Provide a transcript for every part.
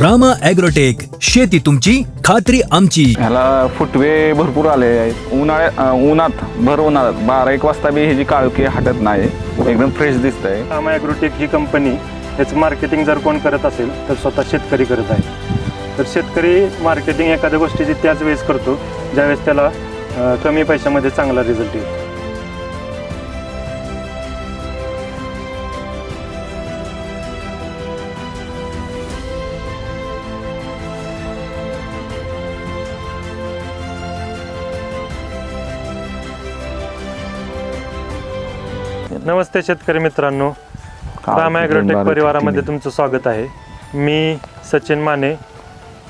Rama agrotech शेती तुमची खात्री आमची. ह्याला फुटवे भरपूर आले आहेत. उन्हाळ्या उन्हात भर उन्हाळ्यात बारा एक वाजता बी ह्याची काळुकी हटत नाही. एकदम फ्रेश दिसत आहे रामा ॲग्रोटेक ही कंपनी याचं मार्केटिंग जर कोण करत असेल तर स्वतः शेतकरी करत आहे. तर शेतकरी मार्केटिंग एखाद्या गोष्टीची त्याच वेळेस करतो ज्यावेळेस त्याला अं, कमी पैशामध्ये चांगला रिझल्ट येतो नमस्ते शेतकरी मित्रांनो. राम ॲग्रोटेक परिवारामध्ये तुमचं स्वागत आहे. मी सचिन माने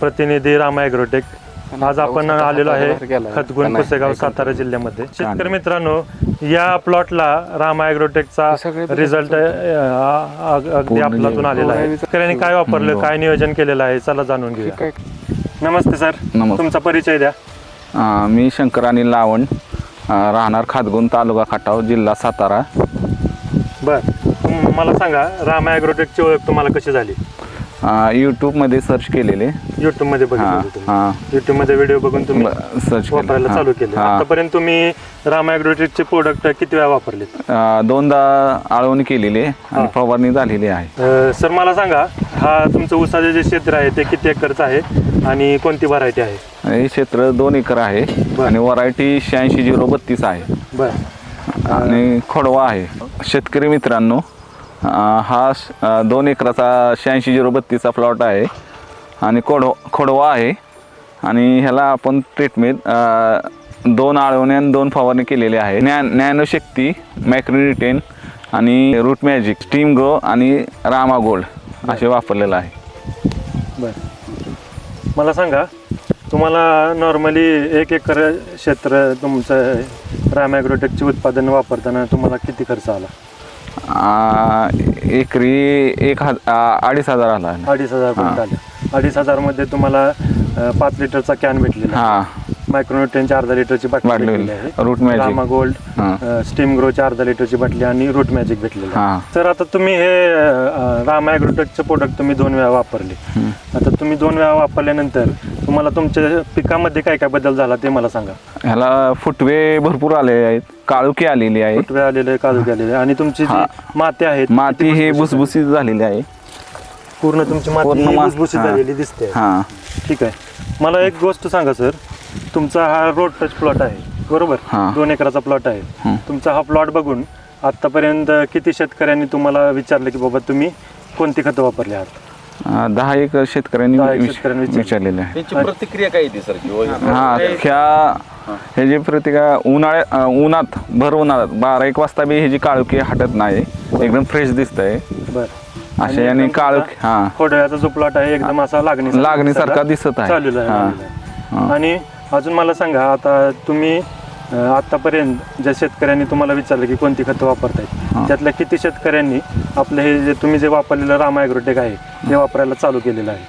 प्रतिनिधी राम ॲग्रोटेक. आज आपण आलेलो आहे खतगुण पुसेगाव सातारा जिल्ह्यामध्ये. शेतकरी मित्रांनो या प्लॉटला राम ॲग्रोटेकचा रिझल्ट अगदी आपलातून आलेला आहे. शेतकऱ्यांनी काय वापरलं काय नियोजन केलेलं आहे चला जाणून घेऊया. नमस्ते सर. तुमचा परिचय द्या. मी शंकर आणि लावण राहणार खातगुण तालुका खटाव जिल्हा सातारा. तुम- मला सांगा राम ॲग्रोटेकची ओळख तुम्हाला कशी झाली? यूट्यूबमध्ये सर्च केलेले. युट्यूबमध्ये हां बघितलं तुम्ही. हां. युट्यूबमध्ये व्हिडिओ बघून तुम्ही सर्च वापरायला चालू केले. आतापर्यंत तुम्ही राम ॲग्रोटेकचे प्रोडक्ट किती वेळा वापरले दोनदा आळवणी केलेली आहे आणि फवारणी झालेली आहे. अं, सर मला सांगा हा तुमचं ऊसाचे जे क्षेत्र आहे ते किती एकरचं आहे आणि कोणती व्हरायटी आहे? हे क्षेत्र दोन एकर आहे. आणि व्हरायटी शहाऐंशी झिरो बत्तीस आहे. बर. आणि खोडवा आहे. शेतकरी मित्रांनो हा दोन एकराचा शहाऐंशी झिरो बत्तीसचा प्लॉट आहे. आणि खोडव खोडवा आहे. आणि ह्याला आपण ट्रीटमेंट दोन आळवणे आणि दोन फवारणी केलेली आहे. नॅ नॅनोशक्ती मॅक्रोनिटेन आणि रूट मॅजिक स्टीम ग्रो आणि रामा गोल्ड असे वापरलेलं आहे. बर. मला सांगा तुम्हाला नॉर्मली एक एकर क्षेत्र तुमचं राम ॲग्रोटेकचे उत्पादन वापरताना तुम्हाला किती खर्च आला? एकरी एक हज अं, अडीच हजार आला अडीच हजार पर्यंत. आलं. अडीच हजारमध्ये तुम्हाला अं, पाच लिटरचा कॅन भेटलेला. आहे. हां मायक्रोन्युट्रेनची अर्धा लिटरची बाटली बाटली. भेटलेली आहे. रूट मॅजिक रामा गोल्ड हां. स्टीम ग्रोची अर्धा लिटरची बाटली आणि रूट मॅजिक भेटलेली आहे. हां. तर आता तुम्ही हे अं, रामा ॲग्रोटेकचे प्रोडक्ट तुम्ही दोन वेळा वापरले. आता तुम्ही दोन वेळा वापरल्यानंतर तुम्हाला तुमच्या पिकामध्ये काय काय बदल झाला ते मला सांगा. ह्याला फुटवे भरपूर आले आहेत काळुकी आलेली आहे फुटवे आलेले काजू आलेले. आणि तुमची जी हा. माती आहेत माती हे भुसभुशीत झालेली आहे. पूर्ण तुमची माती पूर्ण ही मा- भुसभुशीत हा. झालेली दिसते. हां. ठीक आहे. मला एक गोष्ट सांगा सर. तुमचा हा रोड टच प्लॉट आहे. बरोबर? हा. दोन एकराचा प्लॉट आहे. हं. तुमचा हा प्लॉट बघून आतापर्यंत किती शेतकऱ्यांनी तुम्हाला विचारलं की बाबा तुम्ही कोणती खतं वापरली आहात? अं, दहा एक शेतकऱ्यांनी दहा एक विच- शेतकऱ्यांनी विचारलं. विचारलेले आहे. त्यांची प्रतिक्रिया काय येते सर? किंवा हा ह्या ह्याची प्रतिका उन्हाळ्या अं, उन्हात भर उन्हाळ्यात बारा एक वाजता बी ह्याची काळुकी हटत नाही एकदम फ्रेश दिसत आहे बर. असे आणि काळुक हा खोडव्याचा जो प्लॉट आहे एकदम असा लागणी लागणीसारखा दिसत आहे. चालू हा. आणि अजून मला सांगा आता तुम्ही आतापर्यंत ज्या शेतकऱ्यांनी तुम्हाला विचारलं की कोणती खतं वापरतायत. त्यातल्या किती शेतकऱ्यांनी आपलं हे जे तुम्ही जे वापरलेलं रामा ॲग्रोटेक आहे ते वापरायला चालू केलेलं आहे?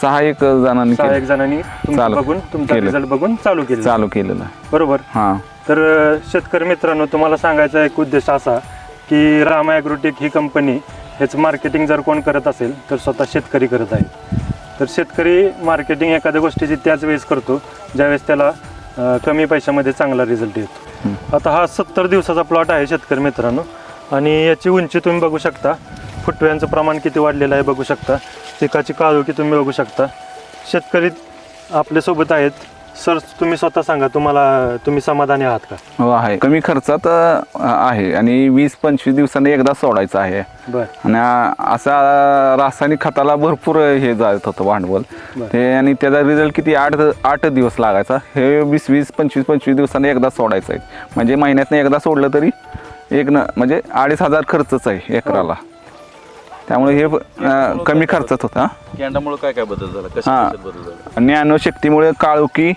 सहा एक जणांनी सहा एक केलं- जणांनी तुमचं चालू. बघून तुमचा केलं. रिझल्ट बघून चालू केलं चालू केलेलं आहे. बरोबर? हां. तर अं, शेतकरी मित्रांनो तुम्हाला सांगायचा एक उद्देश असा की रामा ॲग्रोटेक ही कंपनी ह्याचं मार्केटिंग जर कोण करत असेल तर स्वतः शेतकरी करत आहे. तर शेतकरी मार्केटिंग एखाद्या गोष्टीची त्याच वेळेस करतो ज्यावेळेस त्याला अं, कमी पैशामध्ये चांगला रिझल्ट येतो. आता हा सत्तर दिवसाचा प्लॉट आहे शेतकरी मित्रांनो. आणि याची उंची तुम्ही बघू शकता. फुटव्यांचं प्रमाण किती वाढलेलं आहे बघू शकता. पिकाची काळोखी तुम्ही बघू शकता. शेतकरी आपल्यासोबत आहेत. सर तुम्ही स्वतः सांगा तुम्हाला तुम्ही समाधानी आहात का? हो आहे. कमी खर्चात अं, आहे. आणि वीस पंचवीस दिवसांनी एकदा सोडायचं आहे. बर. आणि आ- असा रासायनिक खताला भरपूर हे जात होतं भांडवल. ते आणि त्याचा रिझल्ट किती? आठ आठ दिवस लागायचा. हे वीस वीस पंचवीस पंचवीस दिवसांनी एकदा सोडायचं आहे. म्हणजे महिन्यातनं एकदा सोडलं तरी एक न म्हणजे अडीच हजार खर्चच आहे एकराला. त्यामुळे हे अं, कमी खर्चात होता कॅन्डामुळे काय काय बदल झाला? कशा हां. कशात बदल झाला? ज्ञानशक्तीमुळे काळोखी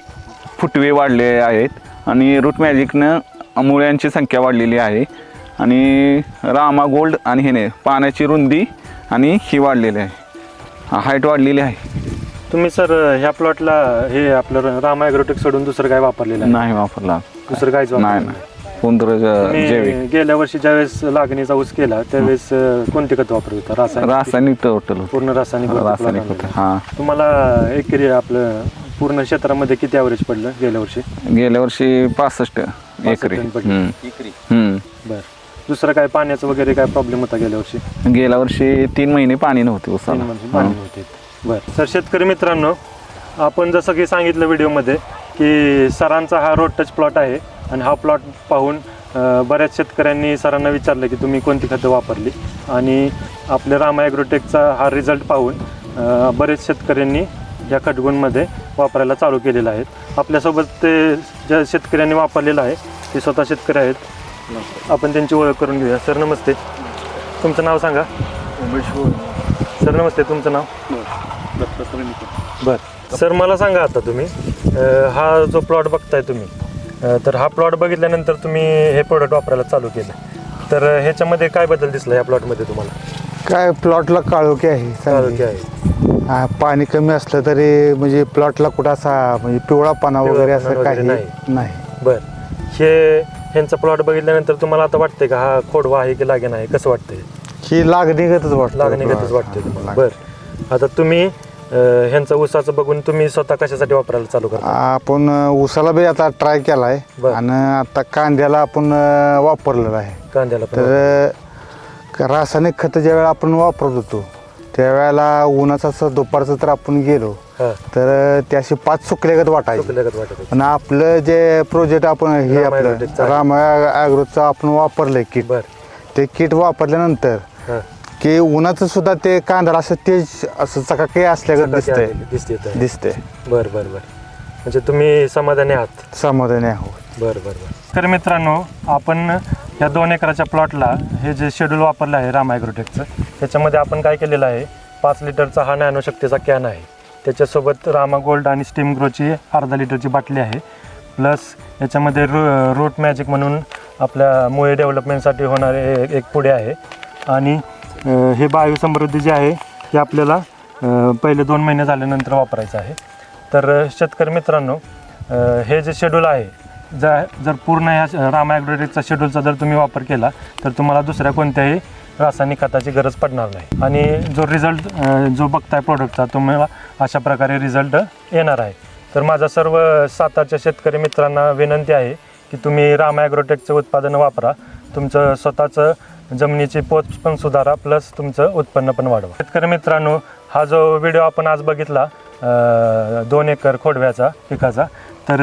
फुटवे वाढले आहेत आणि रूट मॅजिकनं मुळ्यांची संख्या वाढलेली आहे. आणि रामा गोल्ड आणि हे नाही पाण्याची रुंदी आणि ही वाढलेली आहे. हाईट वाढलेली आहे. तुम्ही सर ह्या प्लॉटला हे आपलं रामा ॲग्रोटेक सोडून दुसरं काय वापरलेलं आहे? नाही वापरला. दुसरं काहीच नाही. नाही. पुंद्र जैविक गेल्या वर्षी ज्यावेळेस लागणीचा ऊस केला त्यावेळेस कोणते खत वापरत होता? रासायनिक रासायनिक टोटल पूर्ण रासायनिक रासायनिक होतं. हां. तुम्हाला एकरी आपलं पूर्ण क्षेत्रामध्ये किती ॲव्हरेज पडलं गेल्या वर्षी? गेल्या वर्षी पासष्ट एकरी. हम्म. बर. दुसरं काय पाण्याचं वगैरे काय प्रॉब्लेम होता गेल्या वर्षी? गेल्या वर्षी तीन महिने पाणी नव्हते तीन उसाला महिने पाणी नव्हते. बर. तर शेतकरी मित्रांनो आपण जसं की सांगितलं व्हिडिओमध्ये की सरांचा हा रोड टच प्लॉट आहे. आणि हा प्लॉट पाहून बऱ्याच शेतकऱ्यांनी सरांना विचारलं की तुम्ही कोणती खतं वापरली? आणि आपल्या रामा ॲग्रोटेकचा हा रिझल्ट पाहून बरेच शेतकऱ्यांनी या खटगुणमध्ये वापरायला चालू केलेलं आहे. आपल्यासोबत ते ज्या शेतकऱ्यांनी वापरलेलं आहे ते स्वतः शेतकरी आहेत. आपण त्यांची ओळख करून घेऊया. सर नमस्ते. तुमचं नाव सांगा. सर नमस्ते. तुमचं नाव? बर. सर मला सांगा आता तुम्ही. हा जो प्लॉट बघताय तुम्ही तर हा प्लॉट बघितल्यानंतर तुम्ही हे प्रोडक्ट वापरायला चालू केलं. तर ह्याच्यामध्ये काय बदल दिसला या प्लॉटमध्ये तुम्हाला? काय प्लॉटला काळोखी आहे चांगली. काय आहे. हा, पाणी कमी असलं तरी म्हणजे प्लॉटला कुठं असा म्हणजे पिवळा पाना वगैरे असं काही नाही. नाही. बर. हे ह्यांचा प्लॉट बघितल्यानंतर तुम्हाला आता वाटतंय का हा खोडवा आहे की लागे नाही कसं वाटतंय? ही लागणीगतच वाटतं. लागणीगतच वाटतंय तुम्हाला. बर. आता तुम्ही अं, ह्यांचं ऊसाचं बघून तुम्ही स्वतः कशासाठी वापरायला चालू करता आपण अं, ऊसाला बी आता ट्राय केलाय बर. आणि आता कांद्याला आपण अं, वापरलेलं आहे कांद्याला पण तर रासायनिक खत ज्यावेळेला आपण वापरत होतो त्यावेळेला उन्हाचं असं दुपारचं तर आपण गेलो हा तर अं, ते अशी पाच सुकल्यागत वाटायची चुकल्यागत वाटत होतं. पण आपलं जे प्रोजेक्ट आपण हे राम आपलं ॲग्रोटेकचं आहे. राम ॲग्रोचं आपण वापरलंय किट बर ते किट वापरल्यानंतर हा की उन्हाचं सुद्धा ते कांदा असं तेज असं चकाकी दिसतंय. दिसते दिसते बर बर बर. म्हणजे तुम्ही समाधानी आहात? समाधानी आहोत. बर बर बर. तर मित्रांनो आपण ह्या दोन एकराच्या प्लॉटला हे जे शेड्यूल वापरलं आहे राम ॲग्रोटेकचं त्याच्यामध्ये आपण काय केलेलं आहे? पाच लिटरचा हा नॅनो शक्तीचा कॅन आहे. त्याच्यासोबत रामा गोल्ड आणि स्टीम ग्रोची अर्धा लिटरची बाटली आहे. प्लस याच्यामध्ये रो रूट मॅजिक म्हणून आपल्या मुळे डेव्हलपमेंटसाठी होणारे एक पुढे आहे. आणि हे हे बायोसमृद्धी जे आहे हे आपल्याला पहिले दोन महिने झाल्यानंतर वापरायचं आहे. तर शेतकरी मित्रांनो हे जे शेड्यूल आहे जर जर पूर्ण ह्या रामा ॲग्रोटेकचा शेड्यूलचा जर तुम्ही वापर केला तर तुम्हाला दुसऱ्या कोणत्याही रासायनिक खताची गरज पडणार नाही. आणि जो रिझल्ट जो बघताय प्रोडक्टचा तुम्हाला अशा प्रकारे रिझल्ट येणार आहे. तर माझा सर्व सातारच्या शेतकरी मित्रांना विनंती आहे की तुम्ही रामा ॲग्रोटेकचं वापरा. तुमचं स्वतःचं जमिनीची पोत पण सुधारा प्लस तुमचं उत्पन्न पण वाढवा. शेतकरी मित्रांनो हा जो व्हिडिओ आपण आज बघितला दोन एकर खोडव्याचा पिकाचा तर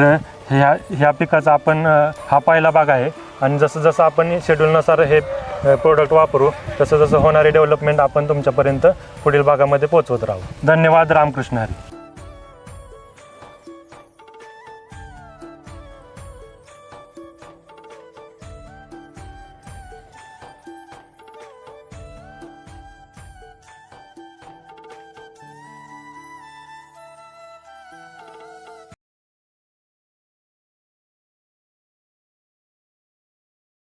ह्या ह्या पिकाचा आपण हा पहिला भाग आहे. आणि जसं जसं आपण शेड्यूलनुसार हे प्रोडक्ट वापरू तसं जसं होणारी डेव्हलपमेंट आपण तुमच्यापर्यंत पुढील भागामध्ये पोहोचवत राहू. धन्यवाद. रामकृष्ण हरी.